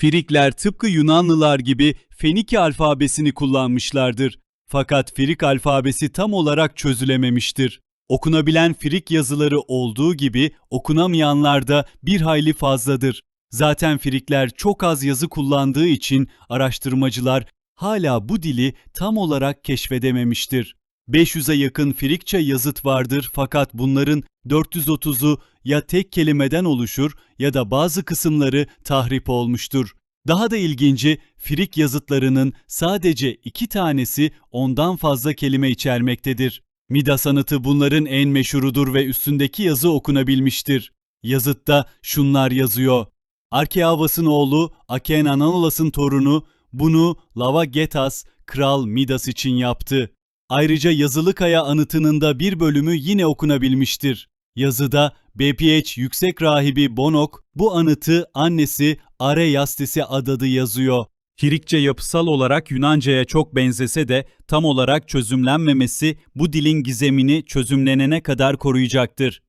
Frikler tıpkı Yunanlılar gibi Fenike alfabesini kullanmışlardır. Fakat Frig alfabesi tam olarak çözülememiştir. Okunabilen Frig yazıları olduğu gibi okunamayanlar da bir hayli fazladır. Zaten Frikler çok az yazı kullandığı için araştırmacılar hala bu dili tam olarak keşfedememiştir. 500'e yakın Frikçe yazıt vardır fakat bunların 430'u ya tek kelimeden oluşur ya da bazı kısımları tahrip olmuştur. Daha da ilginci Frik yazıtlarının sadece iki tanesi ondan fazla kelime içermektedir. Midas anıtı bunların en meşhurudur ve üstündeki yazı okunabilmiştir. Yazıtta şunlar yazıyor. Arkeavas'ın oğlu Akenananos'un torunu bunu Lavagetas kral Midas için yaptı. Ayrıca Yazılıkaya anıtının da bir bölümü yine okunabilmiştir. Yazıda BPH yüksek rahibi Bonok bu anıtı annesi Areyastis'e adadı yazıyor. Frikçe yapısal olarak Yunanca'ya çok benzese de tam olarak çözümlenmemesi bu dilin gizemini çözümlenene kadar koruyacaktır.